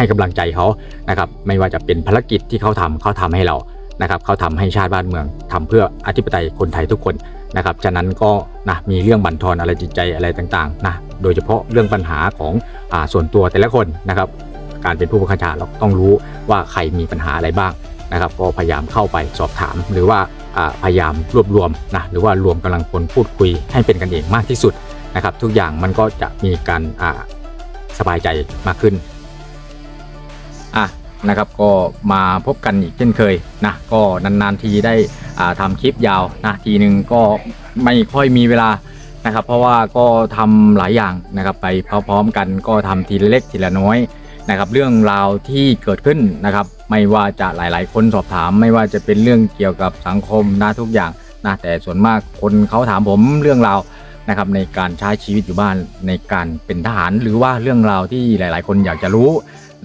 ให้กำลังใจเขานะครับไม่ว่าจะเป็นภารกิจที่เขาทำเขาทำให้เรานะครับเขาทำให้ชาติบ้านเมืองทำเพื่ออธิปไตยคนไทยทุกคนนะครับฉะนั้นก็นะมีเรื่องบั่นทอนอะไรจิตใจอะไรต่างๆนะโดยเฉพาะเรื่องปัญหาของอ่าส่วนตัวแต่ละคนนะครับการเป็นผู้บังคับบัญชาเราต้องรู้ว่าใครมีปัญหาอะไรบ้างนะครับก็พยายามเข้าไปสอบถาม หรือว่าอ่าพยายามรวบรวมนะหรือว่ารวมกำลังคนพูดคุยให้เป็นกันเองมากที่สุดนะครับทุกอย่างมันก็จะมีการอ่าสบายใจมากขึ้น อะนะครับก็มาพบกันอีกเช่นเคยนะก็นานๆทีได้อ่าทำคลิปยาวนะทีหนึ่งก็ไม่ค่อยมีเวลานะครับ เพราะว่าก็ทำหลายอย่างนะครับไปพร้อมๆกันก็ทำทีละเล็กทีละน้อยนะครับ เรื่องราวที่เกิดขึ้นนะครับ ไม่ว่าจะหลายๆ คนสอบถาม ไม่ว่าจะเป็นเรื่องเกี่ยวกับสังคมนะทุกอย่างนะแต่ส่วนมากคนเขาถามผมเรื่องราวนะครับในการใช้ชีวิตอยู่บ้านในการเป็นทหาร หรือว่าเรื่องราวที่หลาย ๆ คนอยากจะรู้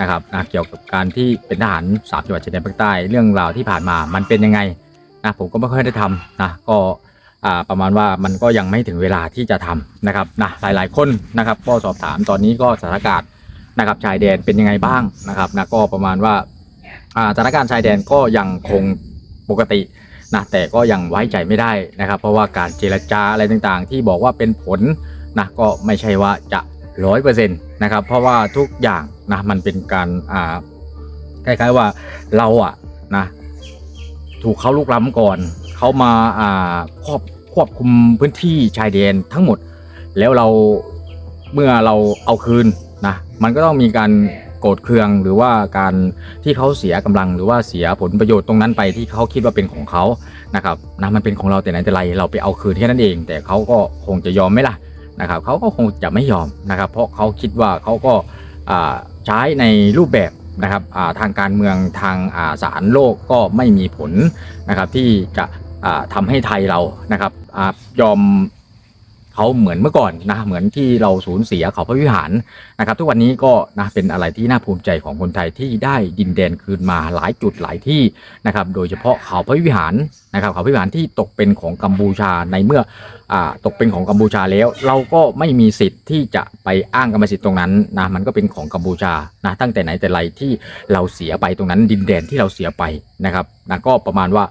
นะครับนะเกี่ยวกับการที่เป็นทหารสามจังหวัดชายแดนภาคใต้เรื่องราวที่ผ่านมามันเป็นยังไงนะผมก็ไม่ค่อยได้ทำนะก็ประมาณว่ามันก็ยังไม่ถึงเวลาที่จะทำนะครับนะหลายๆคนนะครับก็สอบถามตอนนี้ก็สถานการณ์นะครับชายแดนเป็นยังไงบ้างนะครับนะก็ประมาณว่าสถานการณ์ชายแดนก็ยังคงปกตินะแต่ก็ยังไว้ใจไม่ได้นะครับ เพราะว่าการเจรจาอะไรต่างๆ ที่บอกว่าเป็นผลนะก็ไม่ใช่ว่าจะ ร้อยเปอร์เซ็นต์นะครับ เพราะว่าทุกอย่างนะมันเป็นการอ่าคล้ายๆว่าเราอะนะถูกเขาลุกล้ำก่อนเขามาอ่าควบควบคุมพื้นที่ชายแดนทั้งหมด แล้วเราเมื่อเราเอาคืนนะมันก็ต้องมีการโกรธเคืองหรือว่าการที่เขาเสียกำลังหรือว่าเสียผลประโยชน์ตรงนั้นไปที่เขาคิดว่าเป็นของเขานะครับนะมันเป็นของเราแต่ไหนแต่ไรเราไปเอาคืนแค่นั้นเอง แต่เขาก็คงจะยอมไหมล่ะ นะครับเขาก็คงจะไม่ยอมนะครับ เพราะเขาคิดว่าเขาก็ใช้ในรูปแบบนะครับทางการเมืองทางสาศาลโลกก็ไม่มีผลนะครับที่จะทำทำให้ไทยเรานะครับอยอม เขาเหมือนเมื่อก่อนนะเหมือนที่เราสูญเสียเขาพระวิหารนะครับทุกวันนี้ก็นะเป็นอะไรที่น่าภูมิใจของคนไทยที่ได้ดินแดนคืนมาหลายจุดหลายที่นะครับโดยเฉพาะเขาพระวิหารนะครับเขาพระวิหารที่ตกเป็นของกัมพูชาในเมื่ออตกเป็นของกัมพูชาแล้ว เราก็ไม่มีสิทธิ์ที่จะไปอ้างกรรมสิทธิ์ตรงนั้นนะมันก็เป็นของกัมพูชานะตั้งแต่ไหนแต่ไรที่เราเสียไปตรงนั้นดินแดนที่เราเสียไปนะครับนะก็ประมาณว่า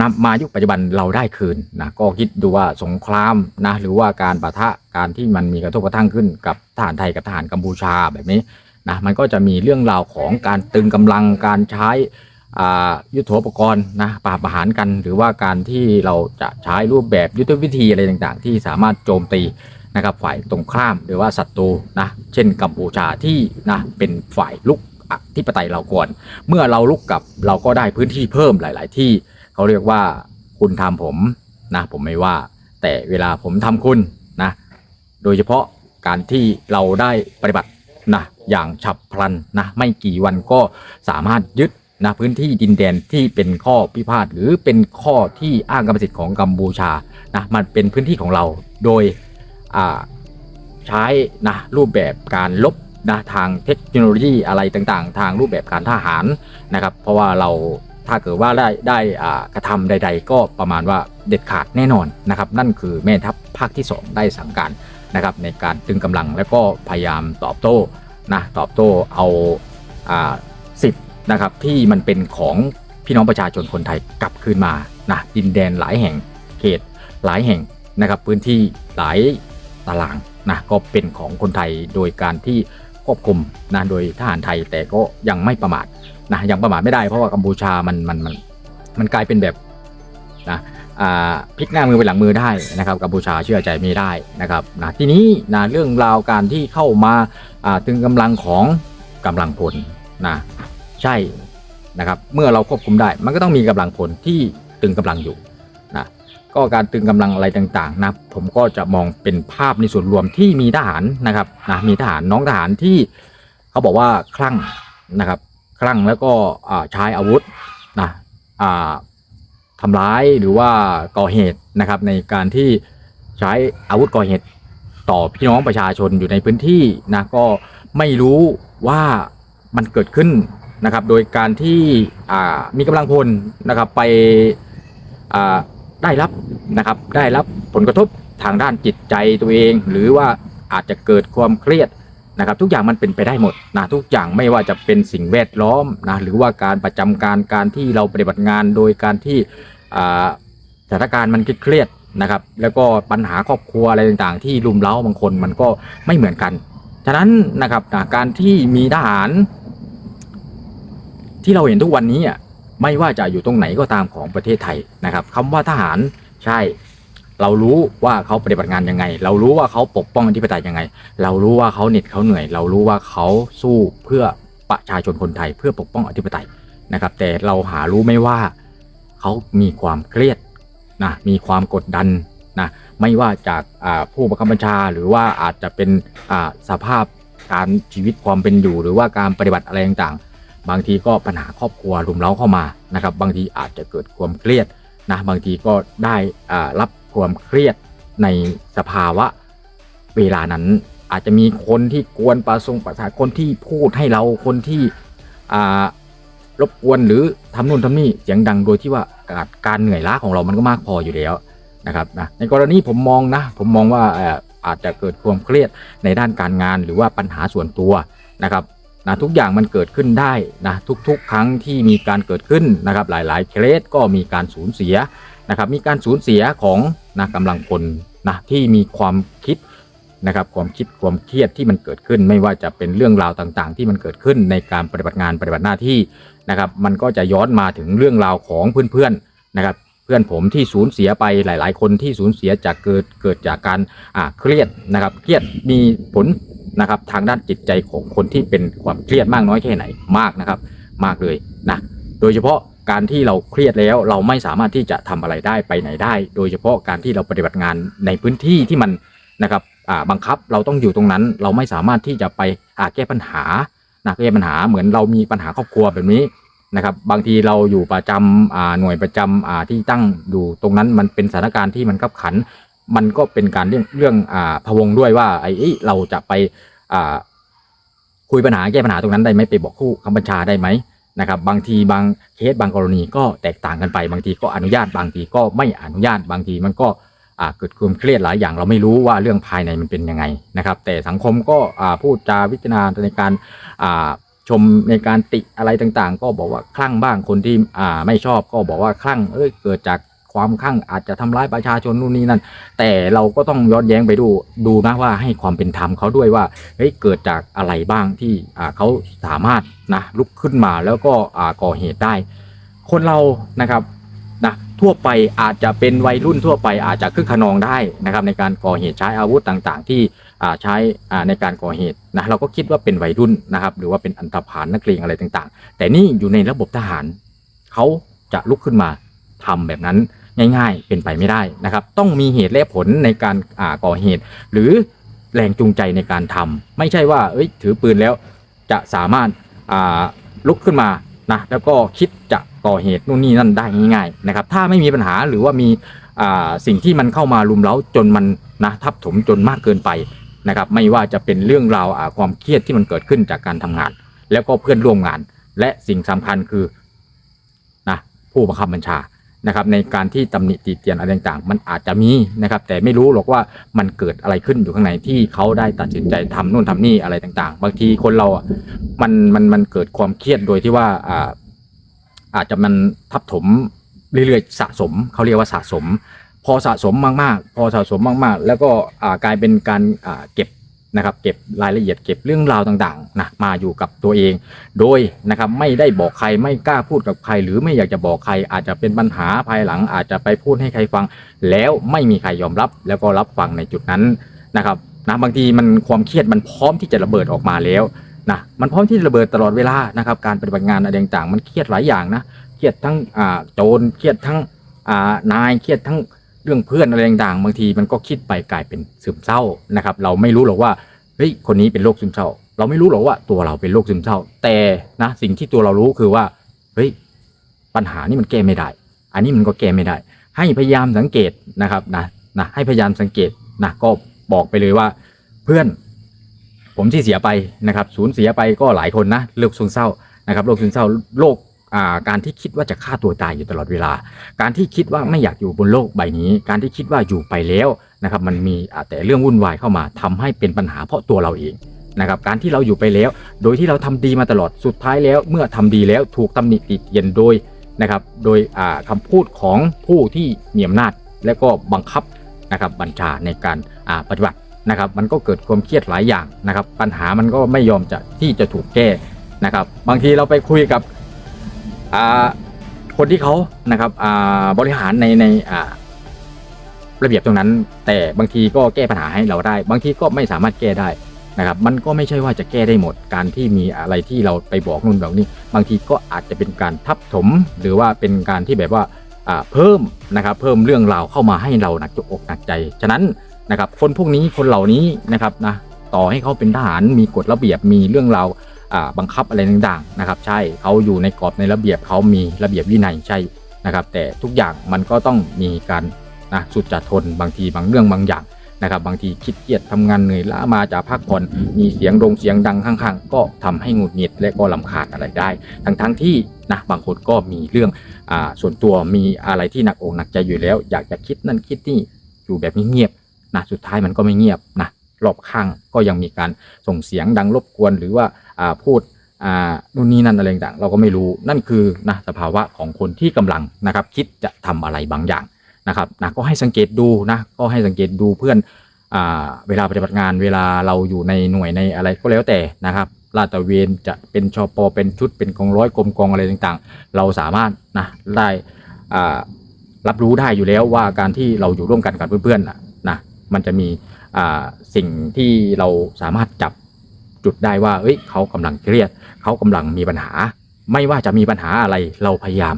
นำมายุคปัจจุบันเราได้คืนนะก็คิดดูว่าสงครามนะหรือว่าการปะทะการที่มันมีกระทบกระทั่งขึ้นกับทหารไทยกับทหารกัมพูชาแบบนี้นะมันก็จะมีเรื่องราวของการตึงกำลังการใช้อายุทโธปกรณ์นะปราบประหารกัน หรือว่าการที่เราจะใช้รูปแบบยุทธวิธีอะไรต่างๆ ที่สามารถโจมตีนะครับฝ่ายตรงข้ามหรือว่าศัตรูนะเช่นกัมพูชาที่นะเป็นฝ่ายลุกอธิปไตยเราก่อน เมื่อเราลุกกับเราก็ได้พื้นที่เพิ่มหลาย ๆ ที่ เขาเรียกว่าคุณทำผมนะผมไม่ว่า แต่เวลาผมทำคุณนะโดยเฉพาะการที่เราได้ปฏิบัตินะอย่างฉับพลันนะไม่กี่วันก็สามารถยึดนะพื้นที่ดินแดนที่เป็นข้อพิพาทหรือเป็นข้อที่อ้างกรรมสิทธิ์ของกัมพูชานะมันเป็นพื้นที่ของเราโดยอ่าใช้นะรูปแบบการลบนะทางเทคโนโลยีอะไรต่างๆ ทางรูปแบบการทหารนะครับ เพราะว่าเรา ถ้าเกิดว่าได้ได้กระทำใด ๆ ก็ประมาณว่าเด็ดขาดแน่นอนนะครับ นั่นคือแม่ทัพภาคที่ 2 ได้สั่งการนะครับ ในการตึงกำลังแล้วก็พยายามตอบโต้นะตอบโต้เอาอาสิทธิ์นะครับที่มันเป็นของพี่น้องประชาชนคนไทยกลับคืนมานะดินแดนหลายแห่งเขตหลายแห่งนะครับ พื้นที่หลายตารางนะก็เป็นของคนไทยโดยการที่ควบคุมนะโดยทหารไทยแต่ก็ยังไม่ประมาท นะยังประมาทไม่ได้เพราะว่ากัมพูชามันมันมันมันกลายเป็นแบบนะอ่าพลิกหน้ามือไปหลังมือได้นะครับกัมพูชาเชื่อใจไม่ได้นะครับนะทีนี้นะเรื่องราวการที่เข้ามาอ่าตึงกำลังของกำลังพลนะใช่นะครับเมื่อเราควบคุมได้ มันก็ต้องมีกำลังพลที่ตึงกำลังอยู่นะก็การตึงกำลังอะไรต่างๆนะผมก็จะมองเป็นภาพในส่วนรวมที่มีทหารนะครับนะมีทหารน้องทหารที่เขาบอกว่าคลั่งนะครับ คลั่งแล้วก็ใช้อาวุธนะทำร้ายหรือว่าก่อเหตุนะครับ ในการที่ใช้อาวุธก่อเหตุต่อพี่น้องประชาชนอยู่ในพื้นที่นะก็ไม่รู้ว่ามันเกิดขึ้นนะครับ โดยการที่มีกำลังพลนะครับไปได้รับนะครับได้รับผลกระทบทางด้านจิตใจตัวเอง หรือว่าอาจจะเกิดความเครียด นะครับทุกอย่างมันเป็นไปได้หมดนะทุกอย่างไม่ว่าจะเป็นสิ่งแวดล้อมนะหรือว่าการประจำการการที่เราปฏิบัติงานโดยการที่สถานการณ์มันเครียดนะครับแล้วก็ปัญหาครอบครัวอะไรต่างๆ ที่รุมเร้าบางคนมันก็ไม่เหมือนกัน ฉะนั้นนะครับการที่มีทหาร ที่เราเห็นทุกวันนี้อะไม่ว่าจะอยู่ตรงไหนก็ตามของประเทศไทยนะครับคำว่าทหารใช่ เรารู้ว่าเขาปฏิบัติงานยังไง เรารู้ว่าเขาปกป้องอธิปไตยยังไง เรารู้ว่าเขาเหน็ดเขาเหนื่อย เรารู้ว่าเขาสู้เพื่อประชาชนคนไทยเพื่อปกป้องอธิปไตยนะครับ แต่เราหารู้ไม่ว่าเขามีความเครียดนะมีความกดดันนะไม่ว่าจากผู้บังคับบัญชาหรือว่าอาจจะเป็นสภาพการชีวิตความเป็นอยู่ หรือว่าการปฏิบัติอะไรต่างๆ บางทีก็ปัญหาครอบครัวรุมเร้าเข้ามานะครับ บางทีอาจจะเกิดความเครียดนะบางทีก็ได้รับ ความเครียดในสภาวะเวลานั้น อาจจะมีคนที่กวนประสงประสาทคนที่พูดให้เราคนที่รบกวนหรือทำนู่นทำนี่เสียงดังโดยที่ว่าการเหนื่อยล้าของเรามันก็มากพออยู่แล้วนะครับนะในกรณีผมมองนะผมมองว่าเอ่ออาจจะเกิดความเครียดในด้านการงานหรือว่าปัญหาส่วนตัวนะครับนะทุกอย่างมันเกิดขึ้นได้นะทุกๆ ครั้งที่มีการเกิดขึ้นนะครับหลายๆเคสก็มีการสูญเสีย นะครับมีการสูญเสียของนะกำลังพลนะที่มีความคิดนะครับความคิดความเครียดที่มันเกิดขึ้น ไม่ว่าจะเป็นเรื่องราวต่างๆ ที่มันเกิดขึ้นในการปฏิบัติงานปฏิบัติหน้าที่นะครับมันก็จะย้อนมาถึงเรื่องราวของเพื่อนๆนะครับเพื่อนผมที่สูญเสียไปหลาย ๆ คนที่สูญเสียจากเกิดเกิดจากการอ่าเครียดนะครับเครียดมีผลนะครับทางด้านจิตใจของคนที่เป็นความเครียดมากน้อยแค่ไหนมากนะครับ มากเลยนะโดยเฉพาะ การที่เราเครียดแล้วเราไม่สามารถที่จะทำอะไรได้ไปไหนได้ โดยเฉพาะการที่เราปฏิบัติงานในพื้นที่ที่มันนะครับบังคับเราต้องอยู่ตรงนั้น เราไม่สามารถที่จะไปแก้ปัญหานะแก้ปัญหาเหมือนเรามีปัญหาครอบครัวแบบนี้นะครับ บางทีเราอยู่ประจำหน่วยประจำที่ตั้งอยู่ตรงนั้นมันเป็นสถานการณ์ที่มันขับขัน มันก็เป็นการเรื่องเรื่องอพะวงด้วยว่าไอ้เราจะไปคุยปัญหาแก้ปัญหาตรงนั้นได้ไหมไปบอกผู้คำบัญชาได้ไหม นะครับบางทีบางเคสบางกรณีก็แตกต่างกันไป บางทีก็อนุญาตบางทีก็ไม่อนุญาตบางทีมันก็เกิดความเครียดหลายอย่างเราไม่รู้ว่าเรื่องภายในมันเป็นยังไงนะครับ แต่สังคมก็พูดจาวิจารณ์ในการชมในการติอะไรต่างๆ ก็บอกว่าคลั่งบ้างคนที่ไม่ชอบก็บอกว่าคลั่งเอ้ยเกิดจาก ความคลั่งอาจจะทำร้ายประชาชนนู่นนี่นั่น แต่เราก็ต้องย้อนแย้งไปดูดูนะว่าให้ความเป็นธรรมเขาด้วยว่าเฮ้ยเกิดจากอะไรบ้างที่เขาสามารถนะลุกขึ้นมาแล้วก็ก่อเหตุได้ คนเรานะครับนะทั่วไปอาจจะเป็นวัยรุ่นทั่วไปอาจจะคึกขนองได้นะครับในการก่อเหตุใช้อาวุธต่างๆ ที่ใช้ในการก่อเหตุนะเราก็คิดว่าเป็นวัยรุ่นนะครับ หรือว่าเป็นอันธพาลนักเลงอะไรต่างๆ แต่นี่อยู่ในระบบทหารเขาจะลุกขึ้นมาทำแบบนั้น ง่าย ๆ เป็นไปไม่ได้นะครับ ต้องมีเหตุและผลในการอ่าก่อเหตุ หรือแรงจูงใจในการทำไม่ใช่ว่าเอ้ยถือปืนแล้วจะสามารถอ่าลุกขึ้นมานะแล้วก็คิดจะก่อเหตุนู่นนี่นั่นได้ง่ายๆนะครับ ถ้าไม่มีปัญหาหรือว่ามีอ่าสิ่งที่มันเข้ามารุมเร้าจนมันนะทับถมจนมากเกินไปนะครับไม่ว่าจะเป็นเรื่องราวอ่าความเครียดที่มันเกิดขึ้นจากการทำงาน แล้วก็เพื่อนร่วมงาน และสิ่งสำคัญคือนะผู้บังคับบัญชา นะครับในการที่ตำหนิติเตียนอะไรต่างๆ มันอาจจะมีนะครับ แต่ไม่รู้หรอกว่ามันเกิดอะไรขึ้นอยู่ข้างในที่เขาได้ตัดสินใจทำนู่นทำนี่อะไรต่าง ๆ บางทีคนเราอะมันมันมันเกิดความเครียดโดยที่ว่าอ่าอาจจะมันทับถมเรื่อยๆสะสมเขาเรียกว่าสะสม พอสะสมมากๆ พอสะสมมากๆ แล้วก็กลายเป็นการเก็บ นะครับเก็บรายละเอียดเก็บเรื่องราวต่างๆนะมาอยู่กับตัวเอง โดยนะครับไม่ได้บอกใครไม่กล้าพูดกับใคร หรือไม่อยากจะบอกใคร อาจจะเป็นปัญหาภายหลัง อาจจะไปพูดให้ใครฟัง แล้วไม่มีใครยอมรับ แล้วก็รับฟังในจุดนั้นนะครับนะบางทีมันความเครียดมันพร้อมที่จะระเบิดออกมาแล้วนะมันพร้อมที่จะระเบิดตลอดเวลานะครับการปฏิบัติงานอะไรต่างๆ มันเครียดหลายอย่างนะเครียดทั้งอ่าโจรเครียดทั้งอ่านายเครียดทั้ง เรื่องเพื่อนอะไรต่างๆบางทีมันก็คิดไปกลายเป็นซึมเศร้านะครับ เราไม่รู้หรอกว่าเฮ้ยคนนี้เป็นโรคซึมเศร้า เราไม่รู้หรอกว่าตัวเราเป็นโรคซึมเศร้า แต่นะสิ่งที่ตัวเรารู้คือว่าเฮ้ยปัญหานี่มันแก้ไม่ได้ อันนี้มันก็แก้ไม่ได้ ให้พยายามสังเกตนะครับนะนะให้พยายามสังเกตนะก็บอกไปเลยว่าเพื่อน ผมที่เสียไปนะครับสูญเสียไปก็หลายคนนะโรคซึมเศร้านะครับโรคซึมเศร้าโรค การที่คิดว่าจะฆ่าตัวตายอยู่ตลอดเวลา การที่คิดว่าไม่อยากอยู่บนโลกใบนี้ การที่คิดว่าอยู่ไปแล้วนะครับ มันมีแต่เรื่องวุ่นวายเข้ามาทำให้เป็นปัญหาเพราะตัวเราเองนะครับ การที่เราอยู่ไปแล้ว โดยที่เราทำดีมาตลอด สุดท้ายแล้วเมื่อทำดีแล้วถูกตำหนิติเตียนโดยนะครับ โดยอ่าคำพูดของผู้ที่มีอำนาจและก็บังคับนะครับบัญชาในการปฏิบัตินะครับ มันก็เกิดความเครียดหลายอย่างนะครับ ปัญหามันก็ไม่ยอมจะที่จะถูกแก้นะครับ บางทีเราไปคุยกับ คนที่เขานะครับบริหารในในระเบียบตรงนั้น แต่บางทีก็แก้ปัญหาให้เราได้ บางทีก็ไม่สามารถแก้ได้นะครับ มันก็ไม่ใช่ว่าจะแก้ได้หมด การที่มีอะไรที่เราไปบอกนู่นบอกนี่บางทีก็อาจจะเป็นการทับถม หรือว่าเป็นการที่แบบว่าเพิ่มนะครับเพิ่มเรื่องราวเข้ามาให้เราหนักอกหนักใจ ฉะนั้นนะครับคนพวกนี้คนเหล่านี้นะครับนะต่อให้เขาเป็นทหารมีกฎระเบียบมีเรื่องราว บังคับอะไรต่างๆนะครับ ใช่เขาอยู่ในกรอบในระเบียบเขามีระเบียบวินัยใช่นะครับ แต่ทุกอย่างมันก็ต้องมีการนะสุดจะทนบางทีบางเรื่องบางอย่างนะครับ บางทีคิดเครียดทำงานเหนื่อยล้ามาจากพักผ่อนมีเสียงโรงเสียงดังข้างๆ ก็ทำให้หงุดหงิดและก็ลำคาญอะไรได้ ทั้งๆที่นะบางคนก็มีเรื่องอ่าส่วนตัวมีอะไรที่หนักอกหนักใจอยู่แล้ว อยากจะคิดนั่นคิดนี่อยู่แบบเงียบๆนะสุดท้ายมันก็ไม่เงียบนะรอบข้างก็ยังมีการส่งเสียงดังรบกวนหรือว่า พูดอ่านู่นนี่นั่นอะไรต่างเราก็ไม่รู้นั่นคือนะสภาวะของคนที่กำลังนะครับคิดจะทำอะไรบางอย่างนะครับนะก็ให้สังเกตดูนะก็ให้สังเกตดูเพื่อนอ่าเวลาปฏิบัติงานเวลาเราอยู่ในหน่วยในอะไรก็แล้วแต่นะครับลาดตระเวนจะเป็นชอปอเป็นชุดเป็นกองร้อยกรมกองอะไรต่างๆ เราสามารถนะได้อ่ารับรู้ได้อยู่แล้วว่าการที่เราอยู่ร่วมกันกับเพื่อนๆนะนะมันจะมีอ่าสิ่งที่เราสามารถจับ จุดได้ว่า เอ้ยเขากำลังเครียด เขากำลังมีปัญหา ไม่ว่าจะมีปัญหาอะไรเราพยายาม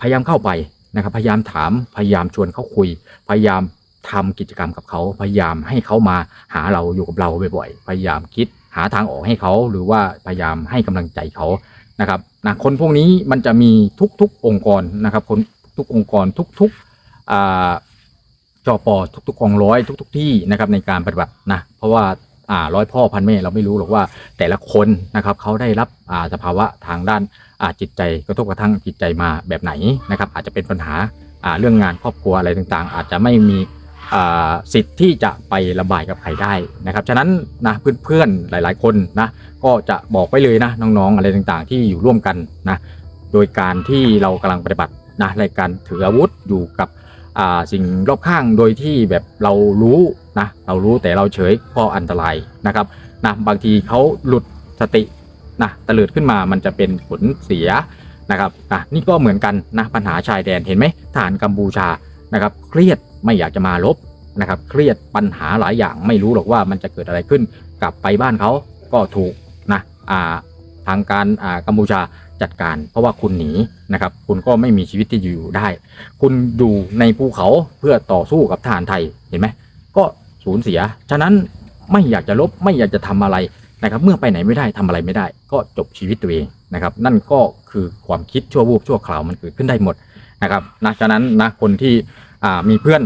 พยายามเข้าไปนะครับ พยายามถามพยายามชวนเขาคุย พยายามทำกิจกรรมกับเขาพยายามให้เขามาหาเราอยู่กับเราบ่อยๆพยายามคิดหาทางออกให้เขา หรือว่าพยายามให้กำลังใจเขานะครับนะคนพวกนี้มันจะมีทุกๆองค์กรนะครับ คนทุกๆองค์กรทุกๆอ่าจอปอทุกๆกองร้อยทุก ๆ ที่นะครับในการปฏิบัตินะเพราะว่า อ่าร้อยพ่อพันแม่เราไม่รู้หรอกว่าแต่ละคนนะครับเขาได้รับอ่าสภาวะทางด้านอ่าจิตใจกระทบกระทั่งจิตใจมาแบบไหนนะครับ อาจจะเป็นปัญหาอ่าเรื่องงานครอบครัวอะไรต่างๆ อาจจะไม่มีอ่าสิทธิ์ที่จะไประบายกับใครได้นะครับ ฉะนั้นนะเพื่อนๆหลาย ๆ คนนะก็จะบอกไว้เลยนะน้องๆอะไรต่างๆ ที่อยู่ร่วมกันนะโดยการที่เรากำลังปฏิบัตินะในการถืออาวุธอยู่กับ สิ่งรอบข้างโดยที่แบบเรารู้นะเรารู้แต่เราเฉยก็อันตรายนะครับนะบางทีเขาหลุดสตินะตะลิดขึ้นมามันจะเป็นผลเสียนะครับนะนี่ก็เหมือนกันนะปัญหาชายแดนเห็นไหมทหารกัมพูชานะครับ เครียดไม่อยากจะมาลบนะครับ เครียดปัญหาหลายอย่างไม่รู้หรอกว่ามันจะเกิดอะไรขึ้น กลับไปบ้านเขาก็ถูกนะอ่า ทางการอ่ากัมพูชาจัดการ เพราะว่าคุณหนีนะครับ คุณก็ไม่มีชีวิตที่อยู่ได้ คุณอยู่ในภูเขาเพื่อต่อสู้กับทหารไทยเห็นไหมก็สูญเสีย ฉะนั้นไม่อยากจะลบไม่อยากจะทำอะไรนะครับ เมื่อไปไหนไม่ได้ทำอะไรไม่ได้ ก็จบชีวิตตัวเองนะครับ นั่นก็คือความคิดชั่ววูบชั่วคราวมันเกิดขึ้นได้หมดนะครับนะฉะนั้นนะคนที่อ่ามีเพื่อน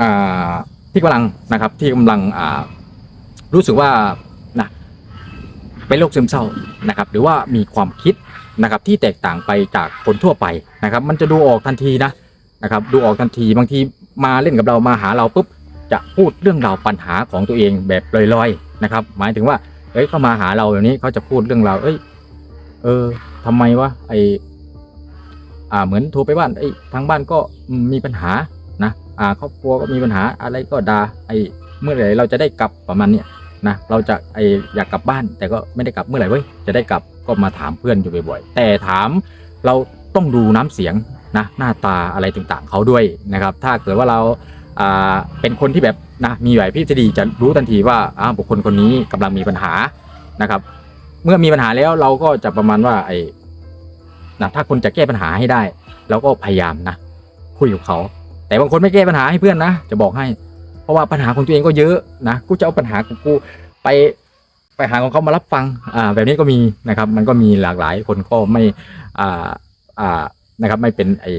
อ่าที่กำลังนะครับที่กำลังอ่ารู้สึกว่า เป็นโรคซึมเศร้านะครับหรือว่ามีความคิดนะครับที่แตกต่างไปจากคนทั่วไปนะครับ มันจะดูออกทันทีนะนะครับดูออกทันทีบางทีมาเล่นกับเรามาหาเราปุ๊บจะพูดเรื่องราวปัญหาของตัวเองแบบลอยๆนะครับ หมายถึงว่าเอ้ยเข้ามาหาเราแบบนี้เขาจะพูดเรื่องราวเอ้ย เออทำไมวะไออ่าเหมือนโทรไปบ้านไอ้ทางบ้านก็มีปัญหานะอ่าครอบครัวก็มีปัญหาอะไรก็ด่าไอเมื่อไหร่เราจะได้กลับประมาณเนี้ย นะเราจะไออยากกลับบ้าน แต่ก็ไม่ได้กลับเมื่อไหร่เว้ยจะได้กลับก็มาถามเพื่อนอยู่บ่อยๆ แต่ถามเราต้องดูน้ำเสียงนะหน้าตาอะไรต่างๆเขาด้วยนะครับ ถ้าเกิดว่าเราอ่าเป็นคนที่แบบนะมีไหวพริบจะดีจะรู้ทันทีว่าอ่าบุคคลคนนี้กำลังมีปัญหานะครับ เมื่อมีปัญหาแล้วเราก็จะประมาณว่าไอ้นะถ้าคนจะแก้ปัญหาให้ได้เราก็พยายามนะคุยกับเขา แต่บางคนไม่แก้ปัญหาให้เพื่อนนะจะบอกให้ ราะว่าปัญหาของตัวเองก็เยอะนะกูจะเอาปัญหาของกูไปไปหาของเขามารับฟังอ่าแบบนี้ก็มีนะครับ มันก็มีหลากหลายคนก็ไม่อ่าอ่านะครับไม่เป็นไอ้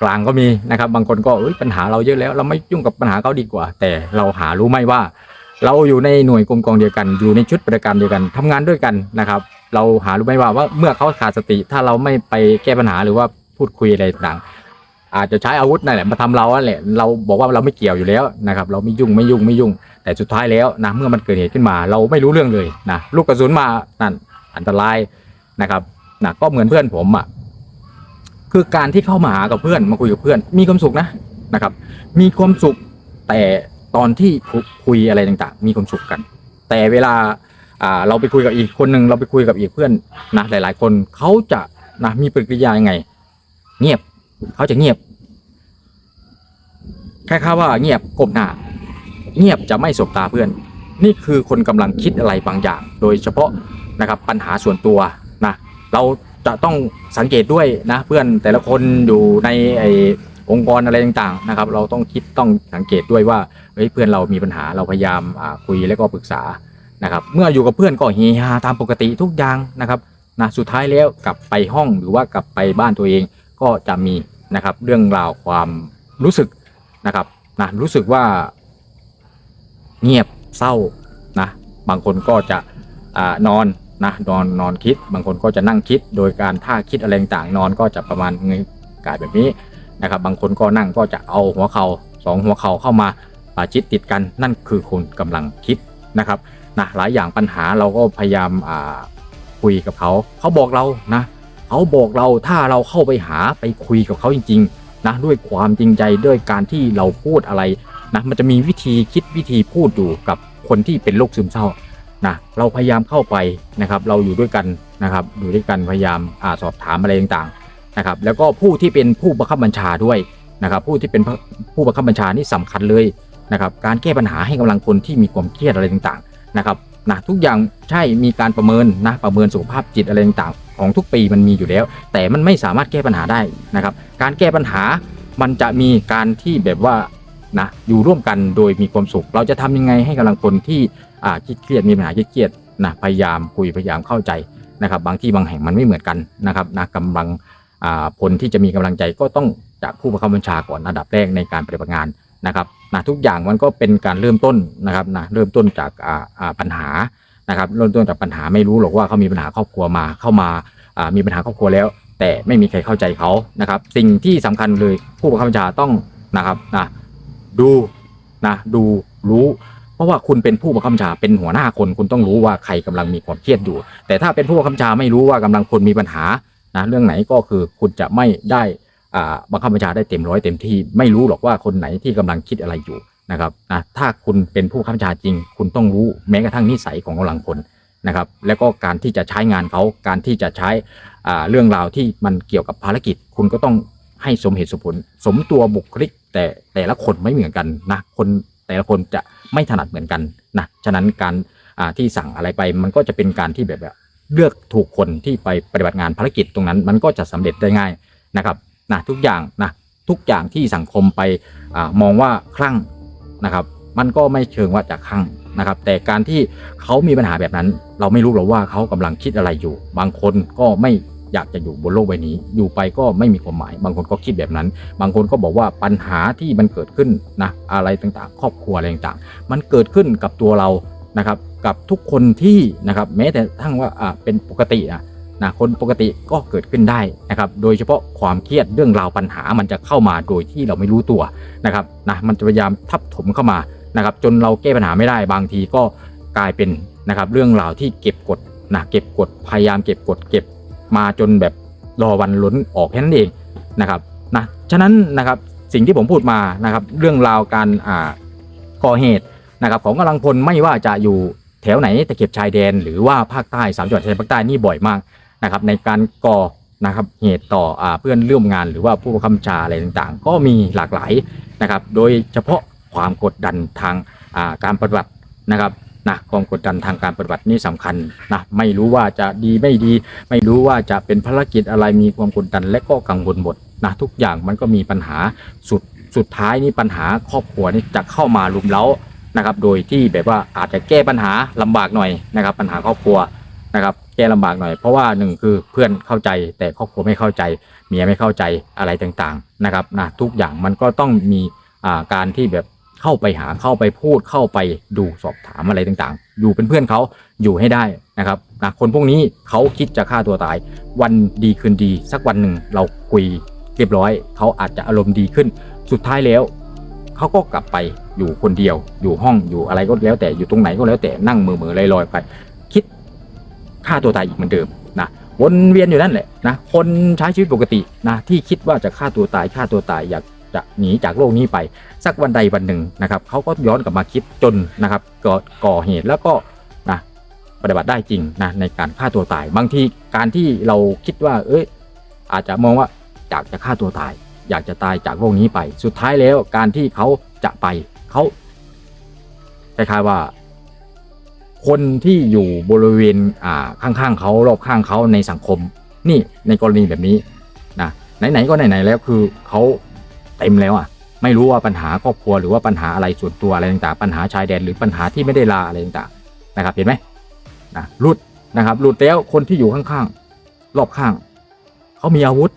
กลางก็มีนะครับ บางคนก็เอ้ยปัญหาเราเยอะแล้ว เราไม่ยุ่งกับปัญหาเขาดีกว่า แต่เราหารู้ไหมว่า เราอยู่ในหน่วยกรมกองเดียวกัน อยู่ในชุดประการเดียวกันทำงานด้วยกันนะครับ เราหารู้ไหมว่าว่าเมื่อเขาขาดสติ ถ้าเราไม่ไปแก้ปัญหาหรือว่าพูดคุยอะไรต่าง อาจจะใช้อาวุธนั่นแหละมาทำเรานั่นแหละเราบอกว่าเราไม่เกี่ยวอยู่แล้วนะครับ เราไม่ยุ่งไม่ยุ่งไม่ยุ่ง แต่สุดท้ายแล้วนะเมื่อมันเกิดเหตุขึ้นมา เราไม่รู้เรื่องเลยนะลูกกระสุนมานั่นอันตรายนะครับนะก็เหมือนเพื่อนผมอะคือการที่เข้ามาหากับเพื่อนมาคุยกับเพื่อน มีความสุขนะนะครับ มีความสุขแต่ตอนที่คุยอะไรต่างๆ มีความสุขกัน แต่เวลาอ่าเราไปคุยกับอีกคนหนึ่งเราไปคุยกับอีกเพื่อนนะหลาย ๆ คนเขาจะนะมีปฏิกิริยายังไง เงียบ เขาจะเงียบแค่ค่าว่าเงียบก้มหน้า เงียบจะไม่สบตาเพื่อน นี่คือคนกำลังคิดอะไรบางอย่าง โดยเฉพาะนะครับปัญหาส่วนตัวนะเราจะต้องสังเกตด้วยนะเพื่อนแต่ละคนอยู่ในไอองค์กรอะไรต่างๆนะครับ เราต้องคิดต้องสังเกตด้วยว่าเฮ้ยเพื่อนเรามีปัญหาเราพยายามคุยแล้วก็ปรึกษานะครับ เมื่ออยู่กับเพื่อนก็เฮฮาตามปกติทุกอย่างนะครับนะสุดท้ายแล้วกลับไปห้องหรือว่ากลับไปบ้านตัวเอง ก็จะมีนะครับเรื่องราวความรู้สึกนะครับนะรู้สึกว่าเงียบเศร้านะบางคนก็จะอนอนนะนอนนอนคิด บางคนก็จะนั่งคิด โดยการท่าคิดอะไรต่างนอนก็จะประมาณเงยกายแบบนี้นะครับบางคนก็นั่งก็จะเอาหัวเข่าสองหัวเข่าเข้ามาป่าชิดติดกันนั่นคือคนกำลังคิดนะครับนะหลายอย่างปัญหาเราก็พยายามอ่าคุยกับเขา เขาบอกเรานะ เขาบอกเราถ้าเราเข้าไปหาไปคุยกับเขาจริงๆนะด้วยความจริงใจด้วยการที่เราพูดอะไรนะมันจะมีวิธีคิดวิธีพูดอยู่กับคนที่เป็นโรคซึมเศร้านะเราพยายามเข้าไปนะครับ เราอยู่ด้วยกันนะครับอยู่ด้วยกันพยายามอาสอบถามอะไรต่างๆนะครับ แล้วก็ผู้ที่เป็นผู้บังคับบัญชาด้วยนะครับ ผู้ที่เป็นผู้บังคับบัญชานี่สำคัญเลยนะครับ การแก้ปัญหาให้กำลังคนที่มีความเครียดอะไรต่างๆนะครับ นะทุกอย่างใช่มีการประเมินนะประเมินสุขภาพจิตอะไรต่างๆของทุกปีมันมีอยู่แล้ว แต่มันไม่สามารถแก้ปัญหาได้นะครับ การแก้ปัญหามันจะมีการที่แบบว่านะอยู่ร่วมกันโดยมีความสุข เราจะทำยังไงให้กำลังคนที่อ่าเครียดมีปัญหาเครียดนะพยายามคุยพยายามเข้าใจนะครับ บางที่บางแห่งมันไม่เหมือนกันนะครับนะกำลังอ่าผลที่จะมีกำลังใจก็ต้องจากผู้บังคับบัญชาก่อนอันดับแรกในการปฏิบัติงานนะครับ นะทุกอย่างมันก็เป็นการเริ่มต้นนะครับนะเริ่มต้นจากอ่าปัญหานะครับเริ่มต้นจากปัญหาไม่รู้หรอกว่าเขามีปัญหาครอบครัวมาเข้ามามีปัญหาครอบครัวแล้ว แต่ไม่มีใครเข้าใจเขานะครับ สิ่งที่สำคัญเลยผู้บังคับบัญชาต้องนะครับนะดูนะดูรู้ เพราะว่าคุณเป็นผู้บังคับบัญชาเป็นหัวหน้าคนคุณต้องรู้ว่าใครกำลังมีความเครียดอยู่ แต่ถ้าเป็นผู้บังคับบัญชาไม่รู้ว่ากำลังคนมีปัญหานะเรื่องไหนก็คือคุณจะไม่ได้ บังคับบัญชาได้เต็มร้อยเต็มที่ไม่รู้หรอกว่าคนไหนที่กำลังคิดอะไรอยู่นะครับนะถ้าคุณเป็นผู้บังคับบัญชาจริง คุณต้องรู้แม้กระทั่งนิสัยของกำลังคนนะครับ แล้วก็การที่จะใช้งานเขาการที่จะใช้เรื่องราวที่มันเกี่ยวกับภารกิจ คุณก็ต้องให้สมเหตุสมผล สมตัวบุคลิก แต่แต่ละคนไม่เหมือนกันนะคนแต่ละคนจะไม่ถนัดเหมือนกันนะฉะนั้นการที่สั่งอะไรไปมันก็จะเป็นการที่แบบเลือกถูกคนที่ไปปฏิบัติงานภารกิจตรงนั้น มันก็จะสำเร็จได้ง่ายนะครับ นะทุกอย่างนะทุกอย่างที่สังคมไปอมองว่าคลั่งนะครับ มันก็ไม่เชิงว่าจะคลั่งนะครับ แต่การที่เขามีปัญหาแบบนั้น เราไม่รู้หรอกว่าเขากำลังคิดอะไรอยู่ บางคนก็ไม่อยากจะอยู่บนโลกใบนี้ อยู่ไปก็ไม่มีความหมาย บางคนก็คิดแบบนั้น บางคนก็บอกว่าปัญหาที่มันเกิดขึ้นนะอะไรต่างๆ ครอบครัวอะไรต่างๆ มันเกิดขึ้นกับตัวเรานะครับ กับทุกคนที่นะครับ แม้แต่ทั้งว่าเป็นปกติอะ นะคนปกติก็เกิดขึ้นได้นะครับโดยเฉพาะความเครียดเรื่องราวปัญหามันจะเข้ามาโดยที่เราไม่รู้ตัวนะครับนะมันจะพยายามทับถมเข้ามานะครับจนเราแก้ปัญหาไม่ได้บางทีก็กลายเป็นนะครับเรื่องราวที่เก็บกดนะเก็บกดพยายามเก็บกดเก็บมาจนแบบรอวันล้นออกแค่นั้นเองนะครับนะฉะนั้นนะครับสิ่งที่ผมพูดมานะครับเรื่องราวการอ่าก่อเหตุนะครับของกำลังพลไม่ว่าจะอยู่แถวไหนตะเข็บชายแดน หรือว่าภาคใต้สามจังหวัดชายแดนภาคใต้นี่บ่อยมาก นะครับในการก่อนะครับเหตุต่ออเพื่อนร่วมงานหรือว่าผู้บังคับบัญชาอะไรต่างๆ ก็มีหลากหลายนะครับ โดยเฉพาะความกดดันทางาการปฏิบัตินะครับนะความกดดันทางการปฏิบัตินี่สำคัญนะไม่รู้ว่าจะดีไม่ดี ไม่รู้ว่าจะเป็นภารกิจอะไรมีความกดดันและก็กังวลหมดนะทุกอย่างมันก็มีปัญหาสุดสุดท้ายนี่ปัญหาครอบครัวนี่จะเข้ามาลุมเล้านะครับ โดยที่แบบว่าอาจจะแก้ปัญหาลำบากหน่อยนะครับ ปัญหาครอบครัวนะครับ แก้ลำบากหน่อย เพราะว่าหนึ่งคือเพื่อนเข้าใจ แต่ครอบครัวไม่เข้าใจเมียไม่เข้าใจอะไรต่างๆนะครับนะทุกอย่างมันก็ต้องมีอ่าการที่แบบเข้าไปหาเข้าไปพูดเข้าไปดูสอบถามอะไรต่างๆ อยู่เป็นเพื่อนเขาอยู่ให้ได้นะครับนะคนพวกนี้เขาคิดจะฆ่าตัวตาย วันดีคืนดี สักวันหนึ่งเราคุยเรียบร้อย เขาอาจจะอารมณ์ดีขึ้น สุดท้ายแล้วเขาก็กลับไปอยู่คนเดียว อยู่ห้องอยู่อะไรก็แล้วแต่อยู่ตรงไหนก็แล้วแต่นั่งมือมือลอยๆไป ฆ่าตัวตายอีกเหมือนเดิมนะวนเวียนอยู่นั่นแหละนะคนใช้ชีวิตปกตินะที่คิดว่าจะฆ่าตัวตายฆ่าตัวตายอยากจะหนีจากโลกนี้ไป สักวันใดวันหนึ่งนะครับเขาก็ย้อนกลับมาคิดจนนะครับก่อก่อเหตุแล้วก็นะปฏิบัติได้จริงนะในการฆ่าตัวตาย บางทีการที่เราคิดว่า เอ้ยอาจจะมองว่าอยากจะฆ่าตัวตาย อยากจะตายจากโลกนี้ไป สุดท้ายแล้วการที่เขาจะไปเขาคล้ายๆว่า คนที่อยู่บริเวณอ่าข้างๆเขารอบข้างเขาในสังคม นี่ในกรณีแบบนี้นะไหนๆก็ไหนๆแล้วคือเขาเต็มแล้วอะไม่รู้ว่าปัญหาครอบครัวหรือว่าปัญหาอะไรส่วนตัวอะไรต่างๆปัญหาชายแดนหรือปัญหาที่ไม่ได้ลาอะไรต่างๆนะครับเห็นไหมนะหลุดนะครับหลุดแล้วคนที่อยู่ข้างๆรอบข้างเขามีอาวุธ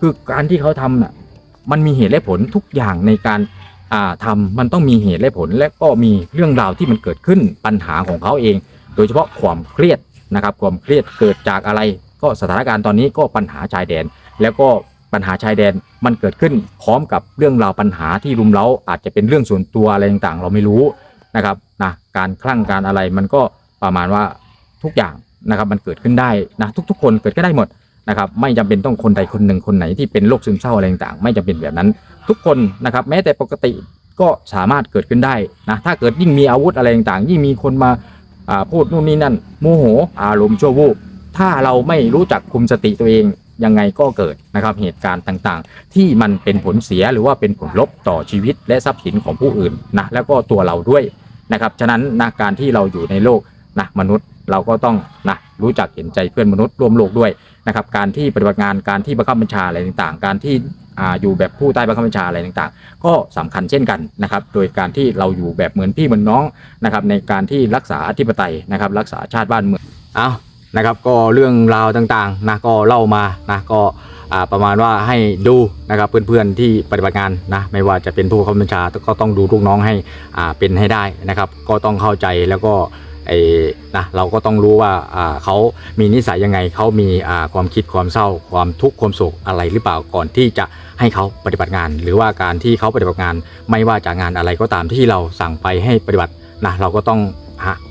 คือการที่เขาทำน่ะมันมีเหตุและผลทุกอย่างในการ ทำมันต้องมีเหตุและผลและก็มีเรื่องราวที่มันเกิดขึ้นปัญหาของเขาเอง โดยเฉพาะความเครียดนะครับความเครียดเกิดจากอะไร ก็สถานการณ์ตอนนี้ก็ปัญหาชายแดน แล้วก็ปัญหาชายแดนมันเกิดขึ้นพร้อมกับเรื่องราวปัญหาที่รุมเร้าอาจจะเป็นเรื่องส่วนตัวอะไรต่างๆ เราไม่รู้นะครับนะการคลั่งการอะไรมันก็ประมาณว่าทุกอย่างนะครับมันเกิดขึ้นได้นะทุกๆ คนเกิดขึ้นได้หมด นะครับไม่จำเป็นต้องคนใดคนหนึ่งคนไหนที่เป็นโรคซึมเศร้าอะไรต่างๆ ไม่จำเป็นแบบนั้น ทุกคนนะครับแม้แต่ปกติก็สามารถเกิดขึ้นได้นะถ้าเกิดยิ่งมีอาวุธอะไรต่างๆยิ่งมีคนมาอ่าพูดนู่นนี่นั่นโมโห อารมณ์ชั่ววูบถ้าเราไม่รู้จักคุมสติตัวเองยังไงก็เกิดนะครับเหตุการณ์ต่างๆ ที่มันเป็นผลเสียหรือว่าเป็นผลลบต่อชีวิตและทรัพย์สินของผู้อื่นนะแล้วก็ตัวเราด้วยนะครับฉะนั้นนะการที่เราอยู่ในโลกนะมนุษย์ เราก็ต้องนะรู้จักเห็นใจเพื่อนมนุษย์ร่วมโลกด้วยนะครับการที่ปฏิบัติงานการที่บังคับบัญชาอะไรต่างๆ การที่อ่าอยู่แบบผู้ใต้บังคับบัญชาอะไรต่างๆ ก็สำคัญเช่นกันนะครับ โดยการที่เราอยู่แบบเหมือนพี่เหมือนน้องนะครับในการที่รักษาอธิปไตยนะครับ รักษาชาติบ้านเมืองเอานะครับก็เรื่องราวต่างๆนะก็เล่ามานะก็ประมาณว่าให้ดูนะครับเพื่อนๆที่ปฏิบัติงานนะไม่ว่าจะเป็นผู้บังคับบัญชาก็ต้องดูลูกน้องให้เป็นให้ได้นะครับ ก็ต้องเข้าใจแล้วก็ ไอ้นะเราก็ต้องรู้ว่าอ่าเขามีนิสัยยังไงเขามีอ่าความคิดความเศร้า ความทุกข์ความโศกอะไรหรือเปล่าก่อนที่จะให้เขาปฏิบัติงาน หรือว่าการที่เขาปฏิบัติงาน ไม่ว่าจากงานอะไรก็ตามที่เราสั่งไปให้ปฏิบัตินะเราก็ต้อง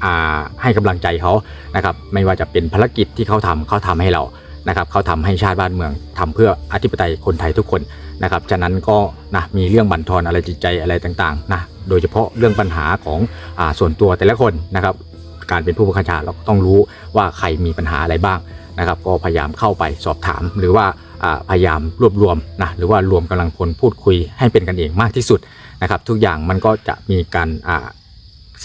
อ่าให้กำลังใจเขานะครับไม่ว่าจะเป็นภารกิจที่เขาทำเขาทำให้เรานะครับเขาทำให้ชาติบ้านเมืองทำเพื่ออธิปไตยคนไทยทุกคนนะครับฉะนั้นก็นะมีเรื่องบั่นทอนอะไรจิตใจอะไรต่างๆนะโดยเฉพาะเรื่องปัญหาของอส่วนตัวแต่ละคนนะครับ การเป็นผู้บังคับชาเราก็ต้องรู้ว่าใครมีปัญหาอะไรบ้างนะครับ ก็พยายามเข้าไปสอบถาม หรือว่าพยายามรวบรวมนะหรือว่ารวมกำลังพลพูดคุยให้เป็นกันเองมากที่สุดนะครับ ทุกอย่างมันก็จะมีการ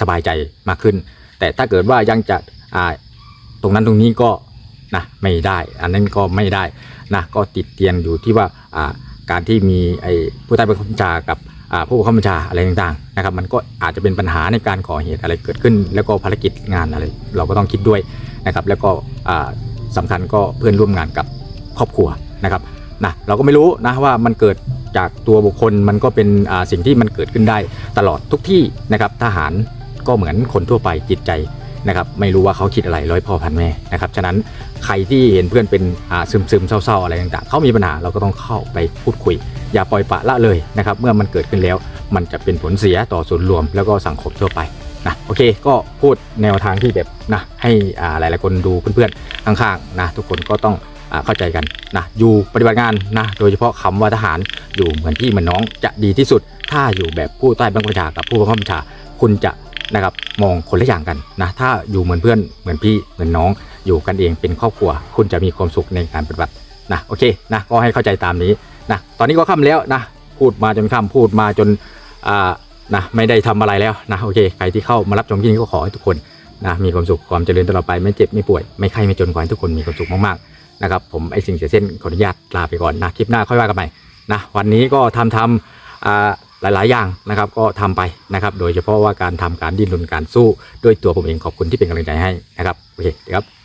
สบายใจมากขึ้น แต่ถ้าเกิดว่ายังจะตรงนั้นตรงนี้ก็นะไม่ได้ อันนั้นก็ไม่ได้นะก็ติดเตียงอยู่ที่ว่าการที่มีไอ้ผู้ใต้บังคับบัญชากับ ผู้บังคับบัญชาอะไรต่างๆนะครับมันก็อาจจะเป็นปัญหาในการก่อเหตุอะไรเกิดขึ้น แล้วก็ภารกิจงานอะไร เราก็ต้องคิดด้วยนะครับแล้วก็สำสำคัญก็เพื่อนร่วมงานกับครอบครัวนะครับนะเราก็ไม่รู้นะว่ามันเกิดจากตัวบุคคลมันก็เป็นสิ่งที่มันเกิดขึ้นได้ตลอดทุกที่นะครับทหารก็เหมือนคนทั่วไปจิตใจ นะครับไม่รู้ว่าเขาคิดอะไรร้อยพ่อพันแม่นะครับฉะนั้นใครที่เห็นเพื่อนเป็นอ่าซึมเศร้าๆอะไรต่างๆเขามีปัญหาเราก็ต้องเข้าไปพูดคุย อย่าปล่อยปละละเลยนะครับเมื่อมันเกิดขึ้นแล้วมันจะเป็นผลเสียต่อส่วนรวมแล้วก็สังคมทั่วไปนะโอเคก็พูดแนวทางที่แบบนะให้อ่าหลายๆคนดูเพื่อนๆข้างๆนะทุกคนก็ต้องอ่าเข้าใจกันนะอยู่ปฏิบัติงานนะโดยเฉพาะคำว่าทหารอยู่เหมือนพี่เหมือนน้องจะดีที่สุด ถ้าอยู่แบบผู้ใต้บังคับบัญชากับผู้บังคับบัญชาคุณจะ นะครับมองคนละอย่างกันนะถ้าอยู่เหมือนเพื่อนเหมือนพี่เหมือนน้องอยู่กันเองเป็นครอบครัว คุณจะมีความสุขในการปฏิบัตินะโอเคนะก็ให้เข้าใจตามนี้นะตอนนี้ก็ค่ำแล้วนะพูดมาจนค่ำพูดมาจนอ่านะไม่ได้ทำอะไรแล้วนะโอเคใครที่เข้ามารับชมที่นี้ก็ขอให้ทุกคนนะมีความสุขความเจริญตลอดไปไม่เจ็บไม่ป่วยไม่ไข้ไม่จนขอให้ทุกคนมีความสุขมากๆนะครับผมไอสิ่งเสียเส้นขออนุญาตลาไปก่อนนะคลิปหน้าค่อยว่ากันใหม่นะวันนี้ก็ทำทำอ่า หลาย ๆ อย่างนะครับก็ทำไปนะครับ โดยเฉพาะว่าการทำการดิ้นรนการสู้ด้วยตัวผมเองขอบคุณที่เป็นกำลังใจให้นะครับโอเคครับ